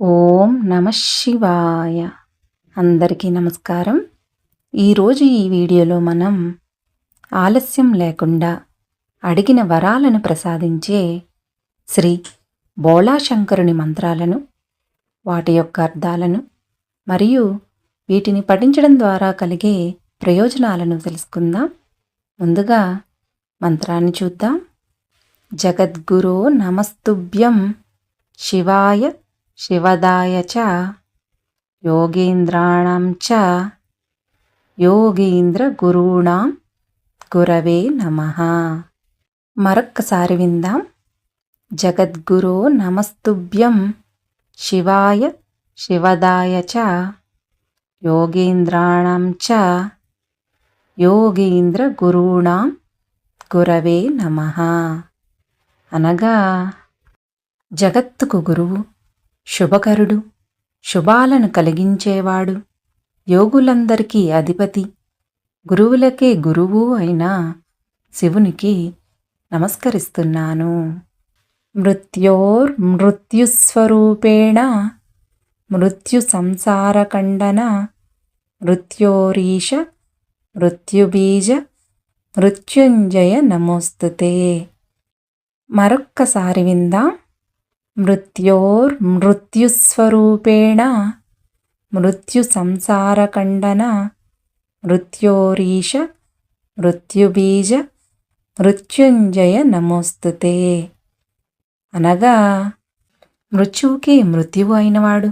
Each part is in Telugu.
ఓం నమ శివాయ. అందరికీ నమస్కారం. ఈరోజు ఈ వీడియోలో మనం ఆలస్యం లేకుండా అడిగిన వరాలను ప్రసాదించే శ్రీ బోళాశంకరుని మంత్రాలను వాటి యొక్క అర్థాలను మరియు వీటిని పఠించడం ద్వారా కలిగే ప్రయోజనాలను తెలుసుకుందాం. ముందుగా మంత్రాన్ని చూద్దాం. జగద్గురో నమస్తుభ్యం శివాయ శివదాయ చ యోగేంద్రాణం చ యోగేంద్ర గురూణాం గురవే నమ మరొక్కసారి విందాం జగద్గురో నమస్తుభ్యం శివాయ శివదాయ చ యోగేంద్రాణం చ యోగేంద్ర గురూణాం గురవే నమ అనగా జగత్తుకు గురువు శుభకరుడు శుభాలను కలిగించేవాడు యోగులందరికీ అధిపతి గురువులకే గురువు అయిన శివునికి నమస్కరిస్తున్నాను. మృత్యోర్మృత్యుస్వరూపేణ మృత్యు సంసారఖండన మృత్యోరీష మృత్యుబీజ మృత్యుంజయ నమోస్తుతే. మరొక్కసారి విందాం. మృత్యోర్మృత్యుస్వరూపేణ మృత్యుసంసారకండన మృత్యోరీష మృత్యుబీజ మృత్యుంజయ నమోస్తుతే అనగా మృత్యువుకి మృత్యువు అయినవాడు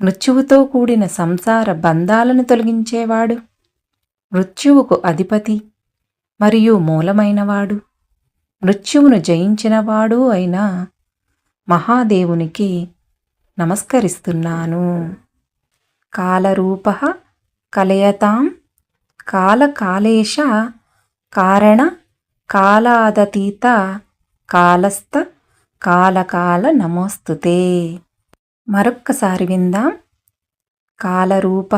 మృత్యువుతో కూడిన సంసార బంధాలను తొలగించేవాడు మృత్యువుకు అధిపతి మరియు మూలమైనవాడు మృత్యువును జయించినవాడు అయినా మహాదేవునికి నమస్కరిస్తున్నాను. కాలరూప కలయతాం కాలకాలేశ కారణ కాలాదతీత కాలస్థ కాలకాల నమోస్తుతే. మరొక్కసారి విందాం. కాలరూప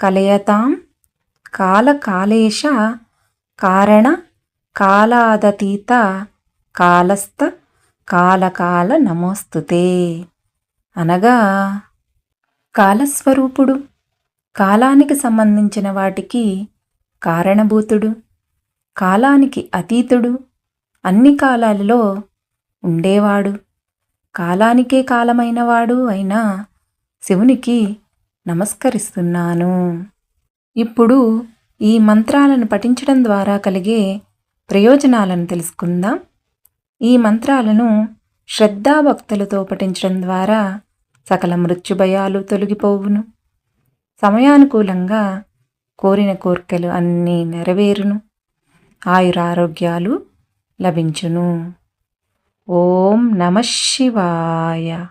కలయతాం కాలకాలేశ కారణ కాలాదతీత కాలస్థ కాలకాల నమోస్తుతే. అనగా కాలస్వరూపుడు కాలానికి సంబంధించిన వాటికి కారణభూతుడు కాలానికి అతీతుడు అన్ని కాలాలలో ఉండేవాడు కాలానికే కాలమైనవాడు అయినా శివునికి నమస్కరిస్తున్నాను. ఇప్పుడు ఈ మంత్రాలను పఠించడం ద్వారా కలిగే ప్రయోజనాలను తెలుసుకుందాం. ఈ మంత్రాలను శ్రద్ధాభక్తులతో పఠించడం ద్వారా సకల మృత్యుభయాలు తొలగిపోవును. సమయానుకూలంగా కోరిన కోరికలు అన్నీ నెరవేరును. ఆయురారోగ్యాలు లభించును. ఓం నమ శివాయ.